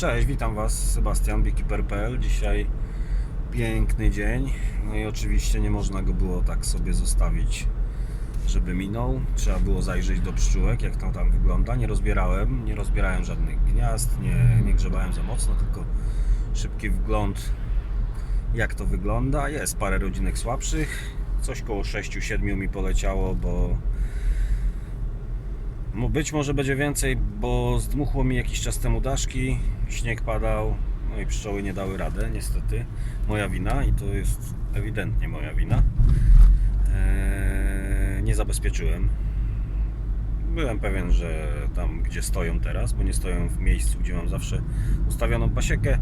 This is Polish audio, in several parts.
Cześć, witam Was, Sebastian, beekeeper.pl. Dzisiaj piękny dzień, no i oczywiście nie można go było tak sobie zostawić, żeby minął. Trzeba było zajrzeć do pszczółek, jak to tam wygląda. Nie rozbierałem, nie rozbierałem żadnych gniazd, nie, nie grzebałem za mocno, tylko szybki wgląd, jak to wygląda. Jest parę rodzinek słabszych, coś koło 6-7 mi poleciało, bo być może będzie więcej, bo zdmuchło mi jakiś czas temu daszki, śnieg padał, no i pszczoły nie dały radę, niestety. Moja wina i to jest ewidentnie moja wina. Eee, nie zabezpieczyłem. Byłem pewien, że tam gdzie stoją teraz, bo nie stoją w miejscu, gdzie mam zawsze ustawioną pasiekę,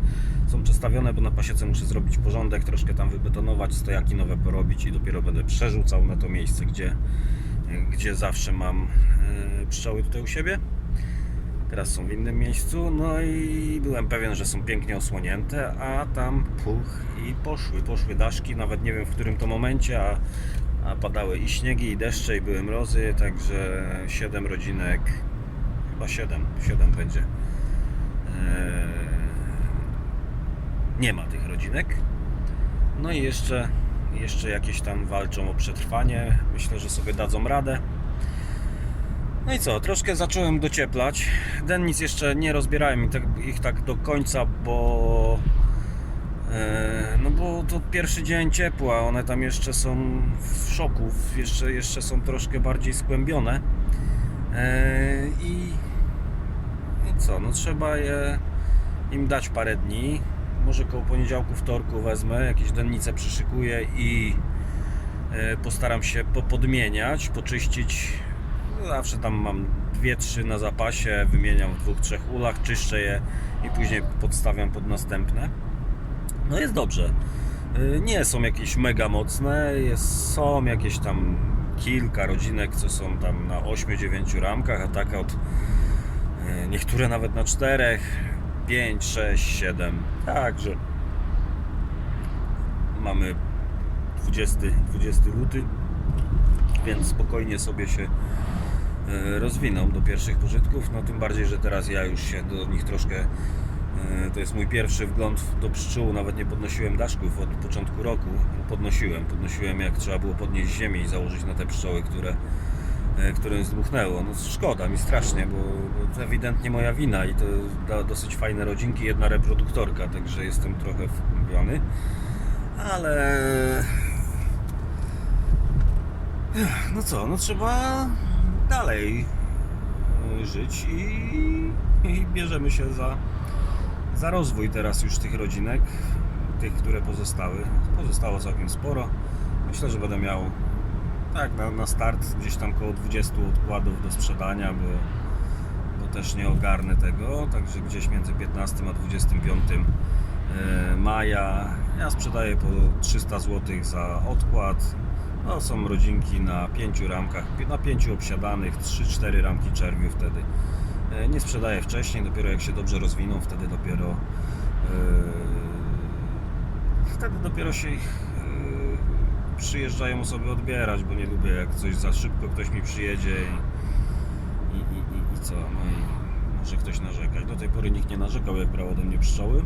są przestawione, bo na pasiece muszę zrobić porządek, troszkę tam wybetonować, stojaki nowe porobić i dopiero będę przerzucał na to miejsce, gdzie, gdzie zawsze mam e, pszczoły tutaj u siebie. Teraz są w innym miejscu, no i byłem pewien, że są pięknie osłonięte, a tam puch i poszły, poszły daszki, nawet nie wiem w którym to momencie, a, a padały i śniegi, i deszcze, i były mrozy, także 7 rodzinek, chyba 7, 7 będzie. Eee, nie ma tych rodzinek. No i jeszcze, jeszcze jakieś tam walczą o przetrwanie. Myślę, że sobie dadzą radę. No i co, troszkę zacząłem docieplać. Dennic jeszcze nie rozbierałem ich tak, ich tak do końca, bo e, no bo to pierwszy dzień ciepła, one tam jeszcze są w szoku, jeszcze, jeszcze są troszkę bardziej skłębione. E, i, I co, no trzeba je im dać parę dni. Może koło poniedziałku, wtorku wezmę, jakieś dennice przyszykuję i e, postaram się popodmieniać, poczyścić. Zawsze tam mam dwie, trzy na zapasie, wymieniam w dwóch, trzech ulach, czyszczę je i później podstawiam pod następne. No jest dobrze. Y, Nie są jakieś mega mocne, jest, są jakieś tam kilka rodzinek, co są tam na 8-9 ramkach, a taka od y, niektóre nawet na 4, 5, 6, 7. Także mamy 20, 20 luty, więc spokojnie sobie się e, rozwiną do pierwszych pożytków. No tym bardziej, że teraz ja już się do nich troszkę. e, To jest mój pierwszy wgląd do pszczół. Nawet nie podnosiłem daszków od początku roku. Podnosiłem, podnosiłem jak trzeba było podnieść ziemię i założyć na te pszczoły, które, e, którym zdmuchnęło. No szkoda mi strasznie, bo, to ewidentnie moja wina i to da dosyć fajne rodzinki, jedna reproduktorka, także jestem trochę wkupiony. Ale no co, no trzeba dalej y, żyć i, i bierzemy się za, za rozwój teraz już tych rodzinek, tych, które pozostały. Pozostało całkiem sporo. Myślę, że będę miał tak na, na start gdzieś tam około 20 odkładów do sprzedania, bo, bo też nie ogarnę tego, także gdzieś między 15 a 25 e, maja ja sprzedaję po 300 zł za odkład. No, są rodzinki na pięciu ramkach, na pięciu obsiadanych, 3-4 ramki czerwiu wtedy. E, Nie sprzedaję wcześniej, dopiero jak się dobrze rozwiną, wtedy dopiero e, wtedy dopiero się ich przyjeżdżają osoby odbierać, bo nie lubię jak coś za szybko ktoś mi przyjedzie i, i, i, i, co, no i może ktoś narzekać. Do tej pory nikt nie narzekał jak brał ode mnie pszczoły.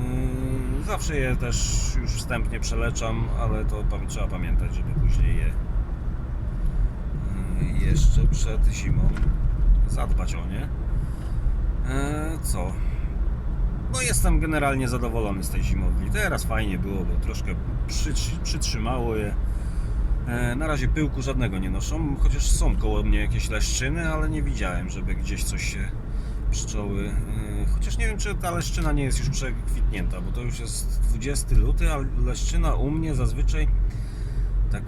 Yy, Zawsze je też już wstępnie przeleczam, ale to trzeba pamiętać, żeby później je yy, jeszcze przed zimą zadbać o nie. Eee, Co? No jestem generalnie zadowolony z tej zimowli. Teraz fajnie było, bo troszkę przytrzy- przytrzymało je. E, Na razie pyłku żadnego nie noszą, chociaż są koło mnie jakieś leszczyny, ale nie widziałem, żeby gdzieś coś się pszczoły. e, Chociaż nie wiem, czy ta leszczyna nie jest już przekwitnięta, bo to już jest 20 luty, a leszczyna u mnie zazwyczaj tak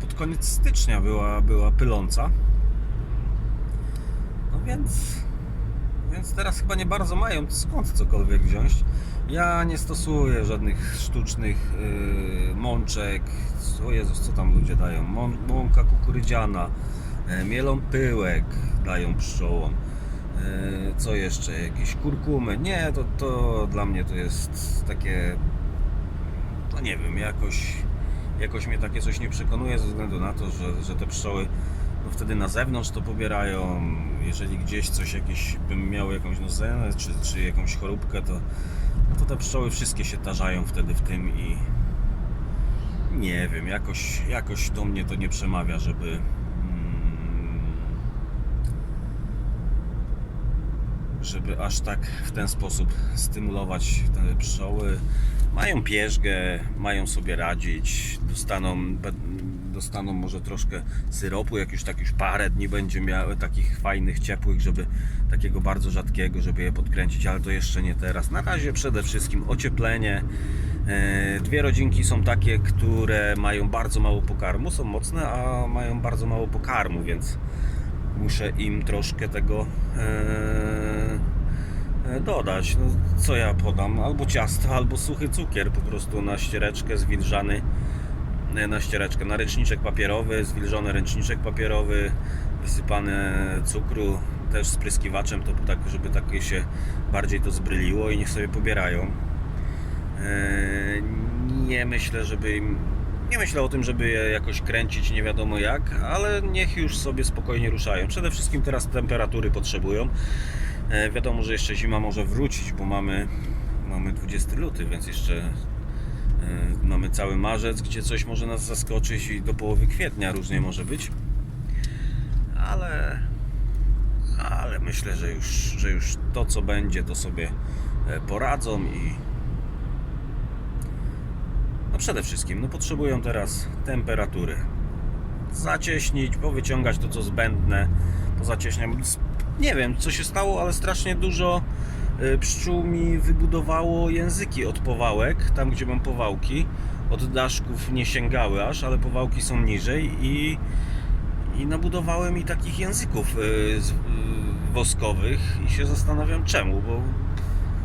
pod koniec stycznia była, była pyląca. No więc, więc teraz chyba nie bardzo mają skąd cokolwiek wziąć. Ja nie stosuję żadnych sztucznych yy, mączek. O Jezus, co tam ludzie dają? Mą, mąka kukurydziana, e, mielą pyłek dają pszczołom. E, Co jeszcze? Jakieś kurkumy? Nie, to, to dla mnie to jest takie. No nie wiem, jakoś, jakoś mnie takie coś nie przekonuje ze względu na to, że, że te pszczoły no wtedy na zewnątrz to pobierają. Jeżeli gdzieś coś jakieś bym miał jakąś nozenę czy, czy jakąś choróbkę, to, to te pszczoły wszystkie się tarzają wtedy w tym i nie wiem, jakoś, jakoś do mnie to nie przemawia, żeby mm, żeby aż tak w ten sposób stymulować te pszczoły. Mają pierzgę, mają sobie radzić, dostaną, dostaną może troszkę syropu, jak już tak już parę dni będzie miały takich fajnych, ciepłych, żeby takiego bardzo rzadkiego, żeby je podkręcić, ale to jeszcze nie teraz. Na razie przede wszystkim ocieplenie. E, Dwie rodzinki są takie, które mają bardzo mało pokarmu, są mocne, a mają bardzo mało pokarmu, więc muszę im troszkę tego e, e, dodać. No, co ja podam? Albo ciasto, albo suchy cukier po prostu na ściereczkę zwilżany na ściereczkę, na ręczniczek papierowy, zwilżony ręczniczek papierowy, wysypane cukru, też spryskiwaczem, to tak, żeby tak się bardziej to zbryliło i niech sobie pobierają. E, Nie myślę, żeby im. Nie myślę o tym, żeby je jakoś kręcić nie wiadomo jak, ale niech już sobie spokojnie ruszają. Przede wszystkim teraz temperatury potrzebują. E, Wiadomo, że jeszcze zima może wrócić, bo mamy, mamy 20 luty, więc jeszcze mamy cały marzec, gdzie coś może nas zaskoczyć i do połowy kwietnia różnie może być. Ale, ale myślę, że już, że już to co będzie, to sobie e, poradzą i no przede wszystkim, no potrzebują teraz temperatury. Zacieśnić, powyciągać to co zbędne, pozacieśniam. Nie wiem co się stało, ale strasznie dużo pszczół mi wybudowało języki od powałek, tam gdzie mam powałki. Od daszków nie sięgały aż, ale powałki są niżej i, i nabudowały mi takich języków z- y, woskowych i się zastanawiam czemu, bo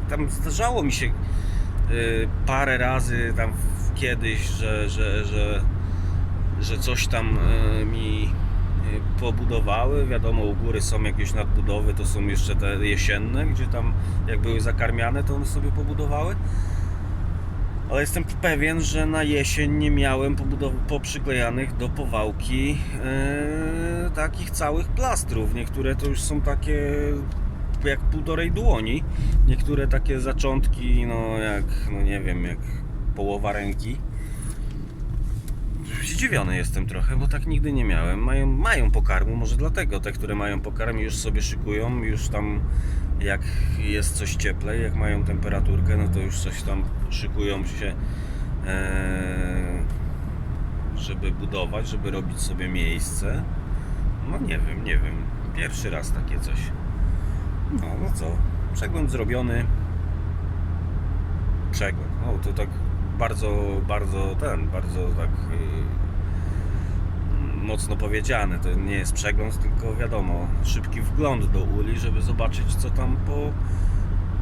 tam zdarzało mi się parę razy tam kiedyś, że, że, że, że coś tam mi pobudowały. Wiadomo, u góry są jakieś nadbudowy, to są jeszcze te jesienne, gdzie tam jak były zakarmiane, to one sobie pobudowały. Ale jestem pewien, że na jesień nie miałem poprzyklejanych do powałki yy, takich całych plastrów. Niektóre to już są takie jak półtorej dłoni. Niektóre takie zaczątki, no jak, no nie wiem, jak połowa ręki. Zdziwiony jestem trochę, bo tak nigdy nie miałem. Mają, mają pokarmu, może dlatego te, które mają pokarm już sobie szykują, już tam jak jest coś cieplej, jak mają temperaturkę, no to już coś tam szykują się, e, żeby budować, żeby robić sobie miejsce. No nie wiem, nie wiem. Pierwszy raz takie coś. No, no co? Przegląd zrobiony. Przegląd. No to tak bardzo, bardzo ten, bardzo tak yy, mocno powiedziane. To nie jest przegląd, tylko wiadomo, szybki wgląd do uli, żeby zobaczyć co tam po,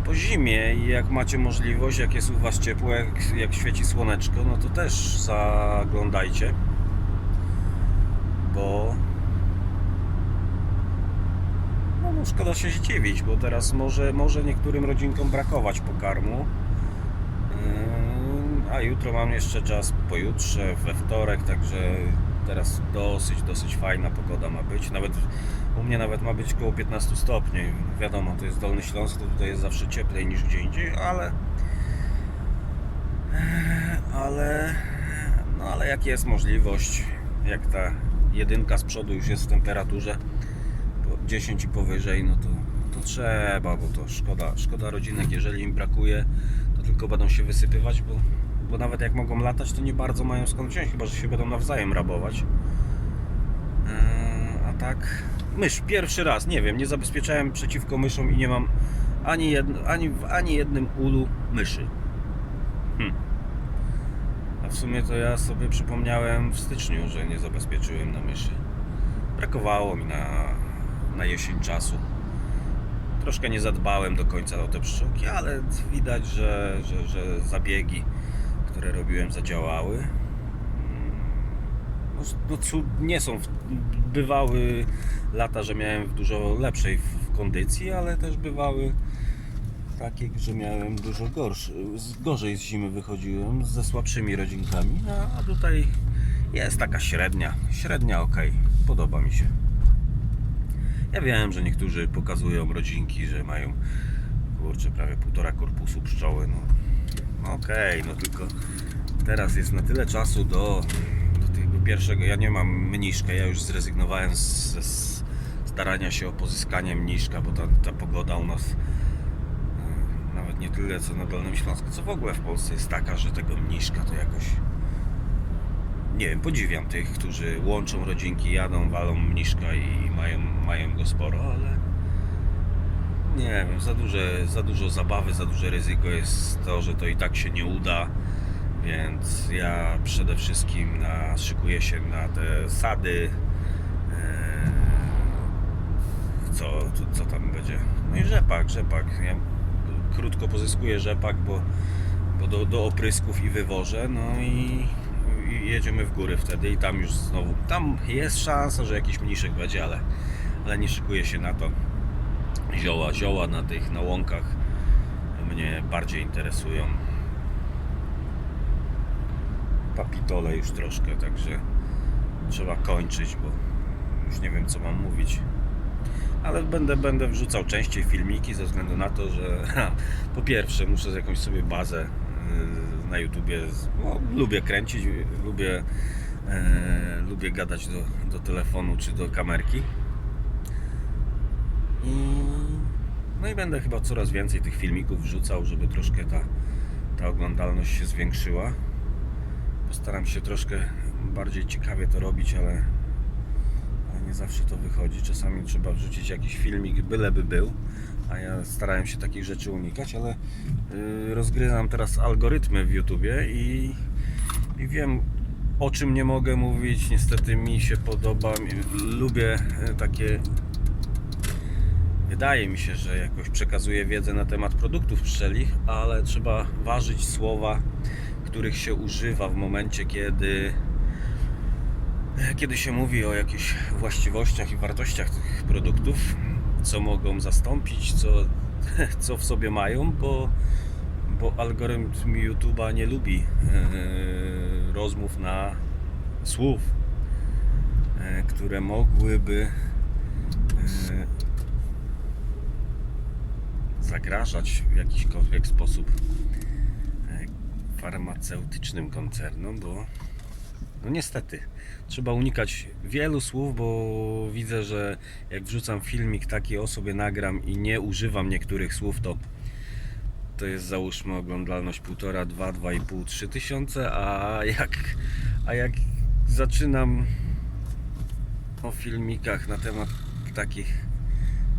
po zimie i jak macie możliwość, jak jest u Was ciepło, jak, jak świeci słoneczko, no to też zaglądajcie, bo no, no szkoda się zdziwić, bo teraz może, może niektórym rodzinkom brakować pokarmu. A jutro mam jeszcze czas pojutrze, we wtorek, także teraz dosyć, dosyć fajna pogoda ma być. Nawet u mnie nawet ma być około 15 stopni. Wiadomo, to jest Dolny Śląsk, to tutaj jest zawsze cieplej niż gdzie indziej, ale ale no ale jak jest możliwość, jak ta jedynka z przodu już jest w temperaturze po 10 i powyżej, no to, to trzeba, bo to szkoda, szkoda rodzinek, jeżeli im brakuje, to tylko będą się wysypywać, bo, bo nawet jak mogą latać, to nie bardzo mają skąd wziąć, chyba że się będą nawzajem rabować. Eee, a tak, mysz, pierwszy raz, nie wiem, nie zabezpieczałem przeciwko myszom i nie mam ani, jedno, ani w ani jednym ulu myszy. Hm. A w sumie to ja sobie przypomniałem w styczniu, że nie zabezpieczyłem na myszy. Brakowało mi na, na jesień czasu. Troszkę nie zadbałem do końca o te pszczółki, ale widać, że, że, że zabiegi, które robiłem, zadziałały. Mm, No, no cud, nie są. Bywały lata, że miałem w dużo lepszej w- kondycji, ale też bywały takie, że miałem dużo gorszy, gorzej z zimy wychodziłem, ze słabszymi rodzinkami, a, a tutaj jest taka średnia, średnia ok, podoba mi się. Ja wiem, że niektórzy pokazują rodzinki, że mają kurczę, prawie półtora korpusu pszczoły. No, okej, no tylko teraz jest na tyle czasu do, do tego pierwszego. Ja nie mam mniszka, ja już zrezygnowałem z starania się o pozyskanie mniszka, bo ta, ta pogoda u nas e, nawet nie tyle co na Dolnym Śląsku, co w ogóle w Polsce jest taka, że tego mniszka to jakoś nie wiem, podziwiam tych, którzy łączą rodzinki, jadą, walą mniszka i mają, mają go sporo, ale nie wiem, za, duże, za dużo zabawy, za duże ryzyko jest to, że to i tak się nie uda, więc ja przede wszystkim na, szykuję się na te sady, e, co, co, co tam będzie, no i rzepak, rzepak, ja krótko pozyskuję rzepak, bo, bo do, do oprysków i wywożę, no i, i jedziemy w góry wtedy i tam już znowu, tam jest szansa, że jakiś mniszek będzie, ale, ale nie szykuję się na to zioła, zioła na tych na łąkach mnie bardziej interesują. Papitole już troszkę, także trzeba kończyć, bo już nie wiem co mam mówić. Ale będę, będę wrzucał częściej filmiki ze względu na to, że ha, po pierwsze muszę z jakąś sobie bazę y, na YouTubie. No, lubię kręcić, lubię, e, lubię gadać do, do telefonu czy do kamerki. No i będę chyba coraz więcej tych filmików wrzucał, żeby troszkę ta, ta oglądalność się zwiększyła. Postaram się troszkę bardziej ciekawie to robić, ale, ale nie zawsze to wychodzi. Czasami trzeba wrzucić jakiś filmik, byleby był, a ja starałem się takich rzeczy unikać, ale yy, rozgryzam teraz algorytmy w YouTubie i, i wiem o czym nie mogę mówić. Niestety mi się podoba, lubię e, takie Wydaje mi się, że jakoś przekazuję wiedzę na temat produktów pszczelich, ale trzeba ważyć słowa, których się używa w momencie, kiedy, kiedy się mówi o jakichś właściwościach i wartościach tych produktów, co mogą zastąpić, co, co w sobie mają, bo, bo algorytm YouTube'a nie lubi e, rozmów na słów, e, które mogłyby e, zagrażać w jakiśkolwiek sposób e, farmaceutycznym koncernom, bo no niestety trzeba unikać wielu słów, bo widzę, że jak wrzucam filmik taki o sobie nagram i nie używam niektórych słów, to to jest załóżmy oglądalność 1,5, 2, 2,5, 3 tysiące, a jak, a jak zaczynam o filmikach na temat takich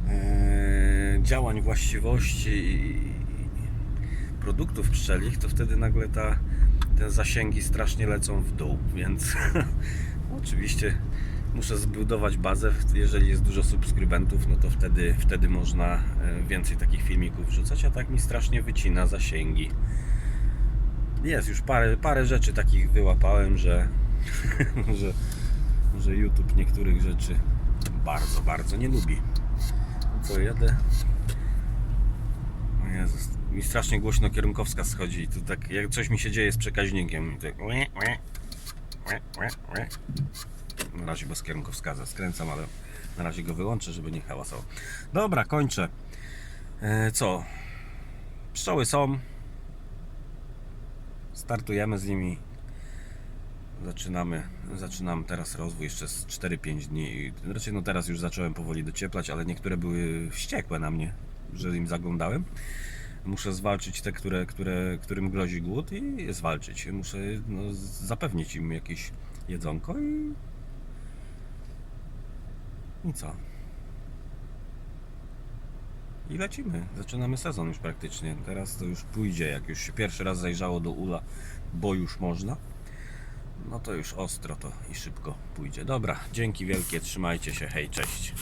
e, działań, właściwości produktów pszczelich, to wtedy nagle ta, te zasięgi strasznie lecą w dół, więc oczywiście muszę zbudować bazę, jeżeli jest dużo subskrybentów, no to wtedy, wtedy można e, więcej takich filmików wrzucać, a tak mi strasznie wycina zasięgi. Jest już parę, parę rzeczy takich wyłapałem, że, że, że YouTube niektórych rzeczy bardzo, bardzo nie lubi. Co jadę? Jezus, mi strasznie głośno kierunkowska schodzi. Tu tak, jak coś mi się dzieje z przekaźnikiem. i Tak... Na razie bez kierunkowskaza skręcam, ale na razie go wyłączę, żeby nie hałasował. Dobra, kończę. E, co? Pszczoły są. Startujemy z nimi. Zaczynamy, zaczynam teraz rozwój jeszcze z 4-5 dni. Raczej no teraz już zacząłem powoli docieplać, ale niektóre były wściekłe na mnie, że im zaglądałem. Muszę zwalczyć te, które, które, którym grozi głód i zwalczyć. Muszę no, zapewnić im jakieś jedzonko i... I co? I lecimy. Zaczynamy sezon już praktycznie. Teraz to już pójdzie. Jak już się pierwszy raz zajrzało do ula, bo już można no to już ostro to i szybko pójdzie. Dobra, dzięki wielkie, trzymajcie się, hej, cześć.